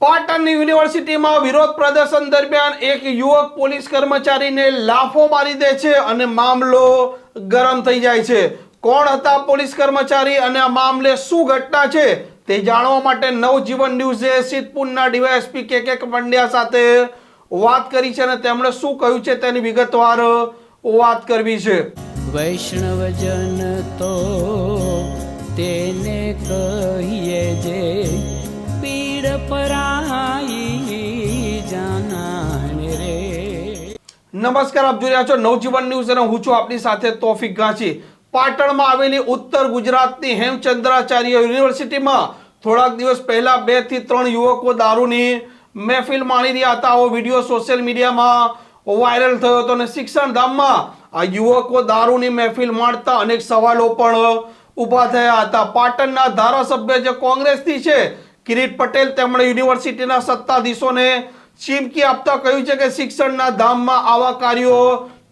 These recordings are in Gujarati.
પાટણની યુનિવર્સિટીમાં વિરોધ પ્રદર્શન દરમિયાન એક યુવક પોલીસ કર્મચારીને લાફો મારી દે છે અને મામલો ગરમ થઈ જાય છે. કોણ હતા પોલીસ કર્મચારી અને આ મામલે શું ઘટના છે તે જાણવા માટે નવજીવન ન્યૂઝે સિદ્ધપુરના ડીવાયએસપી કે કે પંડ્યા સાથે વાત કરી છે અને તેમણે શું કહ્યું છે તેની વિગતવાર વાત કરવી છે. વૈષ્ણવજન તો તેને કહીએ જે પીડ રે. નમસ્કાર, આપ જોઈ રહ્યા છો નવજીવન ન્યૂઝ અને હું છું આપની સાથે તોફિક ગાંચી. પાટણમાં આવેલી ઉત્તર ગુજરાતની હેમચંદ્રાચાર્ય યુનિવર્સિટીમાં થોડાક દિવસ પહેલા બેથી ત્રણ યુવકો દારૂની મહેફિલ માણી રહ્યા હતા. આવો વીડિયો સોશિયલ મીડિયામાં વાયરલ થયો હતો અને શિક્ષણ ધામમાં આ યુવકો દારૂની મહેફિલ માણતા અનેક સવાલો પણ ઊભા થયા હતા. પાટણના ધારાસભ્ય જે કોંગ્રેસથી છે કિરીટ પટેલ તેમણે યુનિવર્સિટીના સત્તાધીશોને ચીમકી આપતા કહ્યું છે કે શિક્ષણના ધામમાં આવા કાર્યો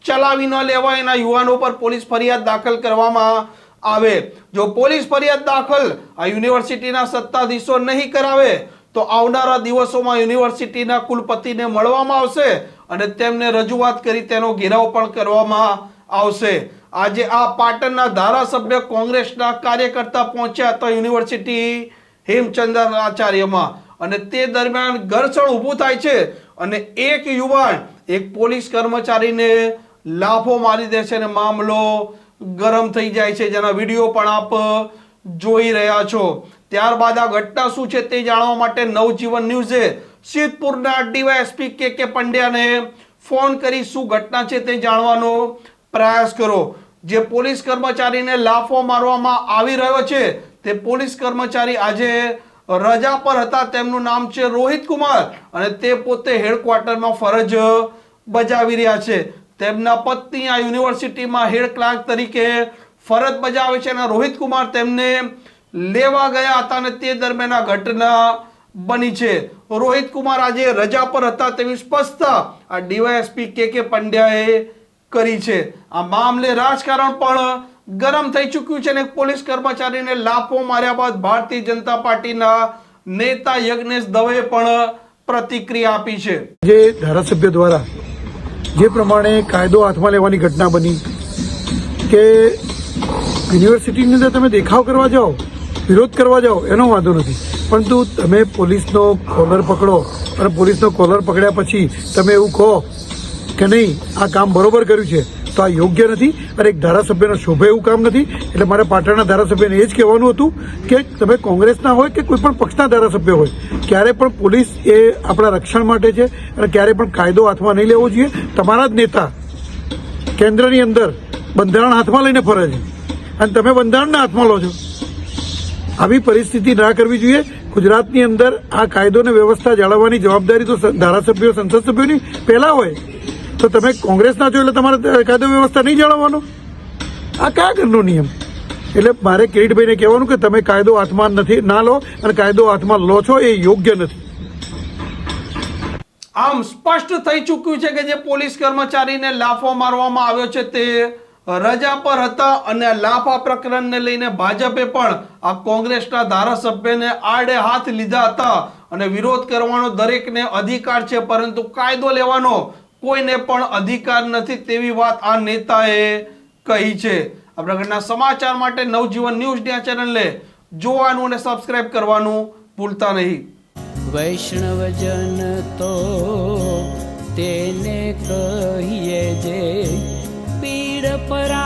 ચલાવી ન લેવાય એના યુવાનો પર પોલીસ ફરિયાદ દાખલ કરવામાં આવે. જો પોલીસ ફરિયાદ દાખલ આ યુનિવર્સિટીના સત્તાધીશો નહીં કરાવે, તો આવનારા દિવસોમાં યુનિવર્સિટીના કુલપતિને મળવામાં આવશે અને તેમને રજૂઆત કરી તેનો ઘેરાવ પણ કરવામાં આવશે. આજે આ પાટણના ધારાસભ્ય કોંગ્રેસના કાર્યકર્તા પહોંચ્યા હતા યુનિવર્સિટી હેમચંદ્રાચાર્યમાં અને તે દરમિયાન ઘર્ષણ ઊભું થાય છે અને એક યુવાન એક પોલીસ કર્મચારીને લાફો મારી દે છે અને મામલો ગરમ થઈ જાય છે. જેના વીડિયો પણ આપ જોઈ રહ્યા છો. ત્યારબાદ આ ઘટના શું છે તે જાણવા માટે નવજીવન ન્યૂઝે સિદ્ધપુરના ડીવાયએસપી કે કે પંડ્યાને ફોન કરી શું ઘટના છે તે જાણવાનો પ્રયાસ કરો. જે પોલીસ કર્મચારીને લાફો મારવામાં આવી રહ્યો છે તે પોલીસ કર્મચારી આજે રજા પર હતા. તેમનું નામ છે રોહિત કુમાર અને તે પોતે હેડક્વાર્ટરમાં ફરજ બજાવી રહ્યા છે. તેમના પત્ની આ યુનિવર્સિટીમાં હેડ ક્લાર્ક તરીકે ફરજ બજાવે છે અને રોહિત કુમાર તેમને લેવા ગયા હતા અને તે દરમિયાન આ ઘટના બની છે. રોહિત કુમાર આજે રજા પર હતા તેવી સ્પષ્ટતા આ ડીવાયએસપી કે કે પંડ્યાએ કરી છે. આ મામલે રાજકારણ પણ ગરમ થઈ ચૂક્યું છે અને પોલીસ કર્મચારીને લાફો માર્યા બાદ ભારતીય જનતા પાર્ટીના નેતા યજ્ઞેશ દવે પણ પ્રતિક્રિયા આપી છે. જે ધારાસભ્ય દ્વારા જે પ્રમાણે કાયદો હાથમાં લેવાની ઘટના બની કે યુનિવર્સિટીની અંદર તમે દેખાવ કરવા જાઓ, વિરોધ કરવા જાઓ, એનો વાંધો નથી. પરંતુ તમે પોલીસનો કોલર પકડો અને પોલીસનો કોલર પકડ્યા પછી તમે એવું કહો કે નહીં, આ કામ બરોબર કર્યું છે. તો આ યોગ્ય નથી. અને એક ધારાસભ્યનો શોભે એવું કામ નથી. એટલે મારે પાટણના ધારાસભ્યને એ જ કહેવાનું હતું કે તમે કોંગ્રેસના હોય કે કોઈ પણ પક્ષના ધારાસભ્ય હોય, ક્યારે પણ પોલીસ એ આપણા રક્ષણ માટે છે અને ક્યારે પણ કાયદો હાથમાં નહીં લેવો જોઈએ. તમારા જ નેતા કેન્દ્રની અંદર બંધારણ હાથમાં લઈને ફરે છે. અને તમે બંધારણને હાથમાં લો છો. આવી પરિસ્થિતિ ના કરવી જોઈએ. ગુજરાતની અંદર આ કાયદો અને વ્યવસ્થા જાળવવાની જવાબદારી તો ધારાસભ્યો, સંસદ સભ્યોની પહેલા હોય. તો તમે કોંગ્રેસના છો એટલે તમારે કાયદો વ્યવસ્થા નહીં જાળવવાનો? આ કયા ઘરનો નિયમ? એટલે મારે કિરીટભાઈને કહેવાનું કે તમે કાયદો હાથમાં નથી, ના લો અને કાયદો હાથમાં લો છો એ યોગ્ય નથી. આમ સ્પષ્ટ થઈ ચૂક્યું છે કે જે પોલીસ કર્મચારીને લાફો મારવામાં આવ્યો છે તે રજા પર હતા અને લાફા પ્રકરણને લઈને ભાજપે પણ આ કોંગ્રેસના ધારાસભ્યને આડે હાથ લીધા હતા અને વિરોધ કરવાનો દરેકને અધિકાર છે, પરંતુ કાયદો લેવાનો કોઈને પણ અધિકાર નથી તેવી વાત આ નેતાએ કહી છે. આ પ્રકારના સમાચાર માટે નવજીવન ન્યૂઝ આ ચેનલને જોવાનું અને સબસ્ક્રાઇબ કરવાનું ભૂલતા નહીં. વૈષ્ણવજન તો તેને કહીએ જે પીડ પરા